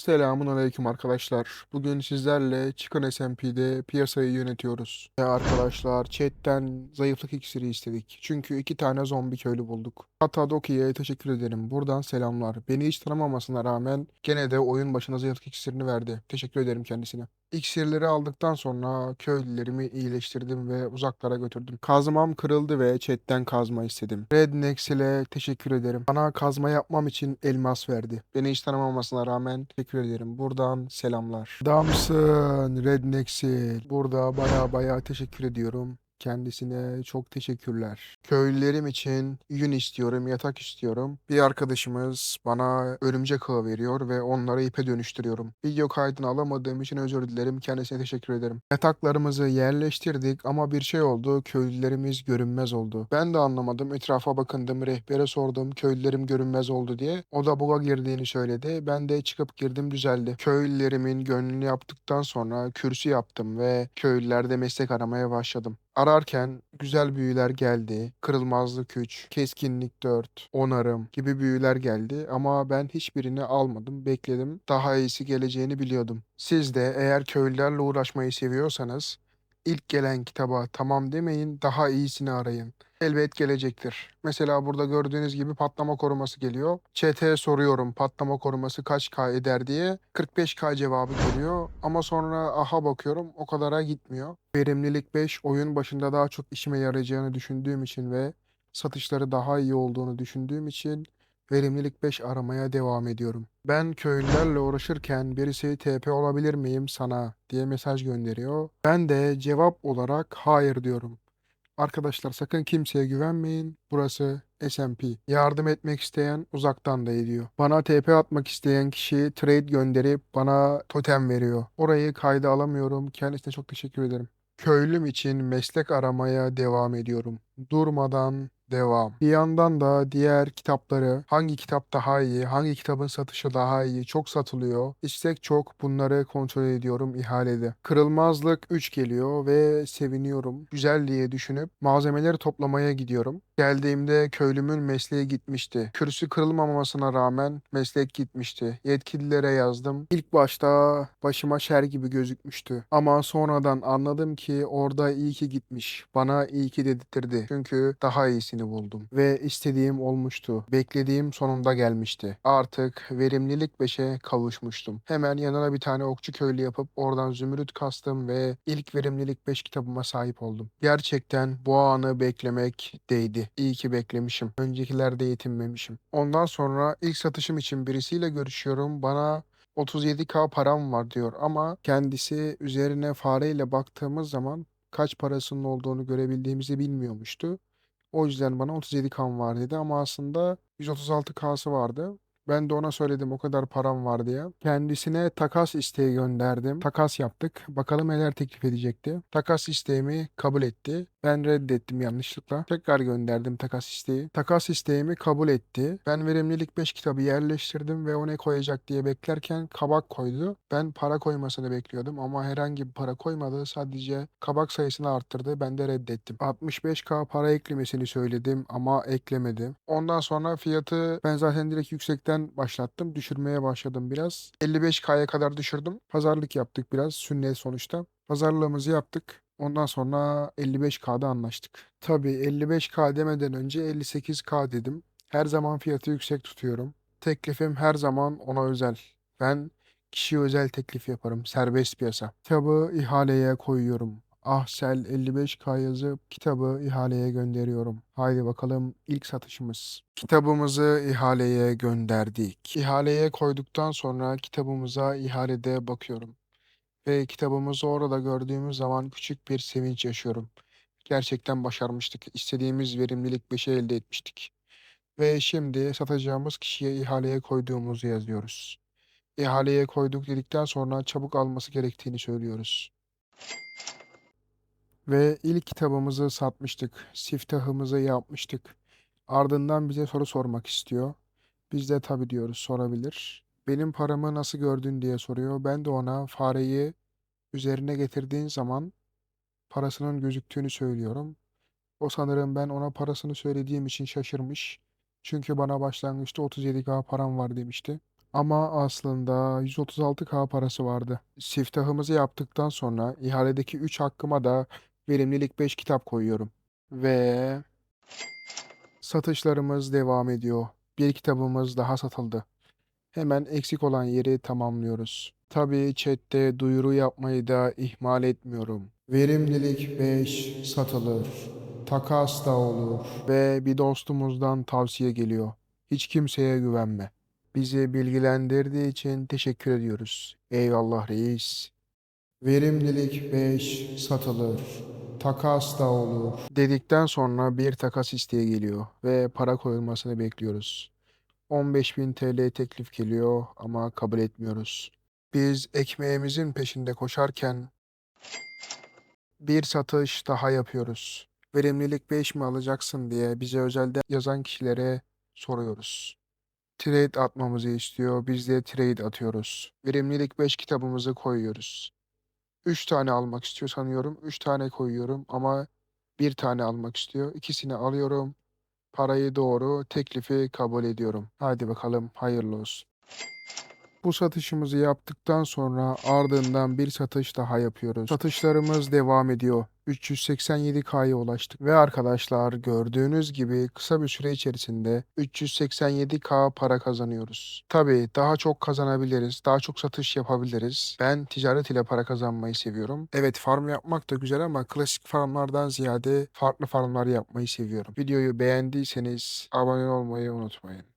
Selamun aleyküm arkadaşlar. Bugün sizlerle Chicken SMP'de piyasayı yönetiyoruz. Ve arkadaşlar chatten zayıflık iksiri istedik. Çünkü iki tane zombi köylü bulduk. Hatadoki'ye teşekkür ederim. Buradan selamlar. Beni hiç tanımamasına rağmen gene de oyun başına zayıflık iksirini verdi. Teşekkür ederim kendisine. İksirleri aldıktan sonra köylülerimi iyileştirdim ve uzaklara götürdüm. Kazmam kırıldı ve chatten kazma istedim. Rednex ile teşekkür ederim. Bana kazma yapmam için elmas verdi. Beni hiç tanımamasına rağmen teşekkür ederim. Buradan selamlar. Damsın Rednex'il. Burada baya baya teşekkür ediyorum. Kendisine çok teşekkürler. Köylülerim için yün istiyorum, yatak istiyorum. Bir arkadaşımız bana örümcek ağı veriyor ve onları ipe dönüştürüyorum. Video kaydını alamadığım için özür dilerim. Kendisine teşekkür ederim. Yataklarımızı yerleştirdik ama bir şey oldu. Köylülerimiz görünmez oldu. Ben de anlamadım. Etrafa bakındım, rehbere sordum. Köylülerim görünmez oldu diye. O da buga girdiğini söyledi. Ben de çıkıp girdim düzeldi. Köylülerimin gönlünü yaptıktan sonra kürsü yaptım ve köylülerde meslek aramaya başladım. Ararken güzel büyüler geldi. Kırılmazlık 3, keskinlik 4, onarım gibi büyüler geldi ama ben hiçbirini almadım, bekledim. Daha iyisi geleceğini biliyordum. Siz de eğer köylülerle uğraşmayı seviyorsanız ilk gelen kitaba tamam demeyin, daha iyisini arayın. Elbet gelecektir. Mesela burada gördüğünüz gibi patlama koruması geliyor. Chat'e soruyorum patlama koruması kaç K eder diye. 45K cevabı geliyor. Ama sonra aha bakıyorum o kadara gitmiyor. Verimlilik 5 oyun başında daha çok işime yarayacağını düşündüğüm için ve satışları daha iyi olduğunu düşündüğüm için verimlilik 5 aramaya devam ediyorum. Ben köylülerle uğraşırken birisi TP olabilir miyim sana diye mesaj gönderiyor. Ben de cevap olarak hayır diyorum. Arkadaşlar sakın kimseye güvenmeyin. Burası SMP. Yardım etmek isteyen uzaktan da ediyor. Bana TP atmak isteyen kişi trade gönderip bana totem veriyor. Orayı kayda alamıyorum. Kendisine çok teşekkür ederim. Köylüm için meslek aramaya devam ediyorum. Durmadan devam. Bir yandan da diğer kitapları hangi kitap daha iyi, hangi kitabın satışı daha iyi, çok satılıyor. İstek çok bunları kontrol ediyorum ihalede. Kırılmazlık 3 geliyor ve seviniyorum. Güzel diye düşünüp malzemeleri toplamaya gidiyorum. Geldiğimde köylümün mesleği gitmişti. Kürsü kırılmamasına rağmen meslek gitmişti. Yetkililere yazdım. İlk başta başıma şer gibi gözükmüştü. Ama sonradan anladım ki orada iyi ki gitmiş. Bana iyi ki dedirtti. Çünkü daha iyisini buldum. Ve istediğim olmuştu. Beklediğim sonunda gelmişti. Artık verimlilik 5'e kavuşmuştum. Hemen yanına bir tane okçu köylü yapıp oradan zümrüt kastım ve ilk verimlilik 5 kitabıma sahip oldum. Gerçekten bu anı beklemek değdi. İyi ki beklemişim. Öncekilerde yetinmemişim. Ondan sonra ilk satışım için birisiyle görüşüyorum. Bana 37k param var diyor ama kendisi üzerine fareyle baktığımız zaman kaç parasının olduğunu görebildiğimizi bilmiyormuştu. O yüzden bana 37k var dedi ama aslında 136k'sı vardı. Ben de ona söyledim o kadar param var diye. Kendisine takas isteği gönderdim. Takas yaptık. Bakalım neler teklif edecekti. Takas isteğimi kabul etti. Ben reddettim yanlışlıkla. Tekrar gönderdim takas isteği. Takas isteğimi kabul etti. Ben verimlilik 5 kitabı yerleştirdim ve o ne koyacak diye beklerken kabak koydu. Ben para koymasını bekliyordum ama herhangi bir para koymadı. Sadece kabak sayısını arttırdı. Ben de reddettim. 65k para eklemesini söyledim ama eklemedi. Ondan sonra fiyatı ben zaten direkt yüksekten başlattım. Düşürmeye başladım biraz. 55k'ya kadar düşürdüm. Pazarlık yaptık biraz. Sünnet sonuçta. Pazarlığımızı yaptık. Ondan sonra 55K'da anlaştık. Tabii 55K demeden önce 58K dedim. Her zaman fiyatı yüksek tutuyorum. Teklifim her zaman ona özel. Ben kişiye özel teklif yaparım. Serbest piyasa. Kitabı ihaleye koyuyorum. Ahsel 55K yazıp kitabı ihaleye gönderiyorum. Haydi bakalım ilk satışımız. Kitabımızı ihaleye gönderdik. İhaleye koyduktan sonra kitabımıza ihalede bakıyorum ve kitabımızı orada gördüğümüz zaman küçük bir sevinç yaşıyorum. Gerçekten başarmıştık. İstediğimiz verimlilik 5'i elde etmiştik. Ve şimdi satacağımız kişiye ihaleye koyduğumuzu yazıyoruz. İhaleye koyduk dedikten sonra çabuk alması gerektiğini söylüyoruz. Ve ilk kitabımızı satmıştık. Siftahımızı yapmıştık. Ardından bize soru sormak istiyor. Biz de tabii diyoruz sorabilir. Benim paramı nasıl gördün diye soruyor. Ben de ona fareyi üzerine getirdiğin zaman parasının gözüktüğünü söylüyorum. O sanırım ben ona parasını söylediğim için şaşırmış. Çünkü bana başlangıçta 37k param var demişti. Ama aslında 136K parası vardı. Siftahımızı yaptıktan sonra ihaledeki 3 hakkıma da verimlilik 5 kitap koyuyorum. Ve satışlarımız devam ediyor. Bir kitabımız daha satıldı. Hemen eksik olan yeri tamamlıyoruz. Tabii chatte duyuru yapmayı da ihmal etmiyorum. Verimlilik 5 satılır. Takas da olur. Ve bir dostumuzdan tavsiye geliyor. Hiç kimseye güvenme. Bizi bilgilendirdiği için teşekkür ediyoruz. Eyvallah reis. Verimlilik 5 satılır. Takas da olur. Dedikten sonra bir takas isteği geliyor ve para koyulmasını bekliyoruz. 15.000 TL teklif geliyor ama kabul etmiyoruz. Biz ekmeğimizin peşinde koşarken bir satış daha yapıyoruz. Verimlilik 5 mi alacaksın diye bize özelde yazan kişilere soruyoruz. Trade atmamızı istiyor. Biz de trade atıyoruz. Verimlilik 5 kitabımızı koyuyoruz. 3 tane almak istiyor sanıyorum. 3 tane koyuyorum ama bir tane almak istiyor. İkisini alıyorum. Parayı doğru, teklifi kabul ediyorum. Hadi bakalım hayırlı olsun. Bu satışımızı yaptıktan sonra ardından bir satış daha yapıyoruz. Satışlarımız devam ediyor. 387K'ya ulaştık ve arkadaşlar gördüğünüz gibi kısa bir süre içerisinde 387K para kazanıyoruz. Tabii daha çok kazanabiliriz, daha çok satış yapabiliriz. Ben ticaret ile para kazanmayı seviyorum. Evet farm yapmak da güzel ama klasik farmlardan ziyade farklı farmlar yapmayı seviyorum. Videoyu beğendiyseniz abone olmayı unutmayın.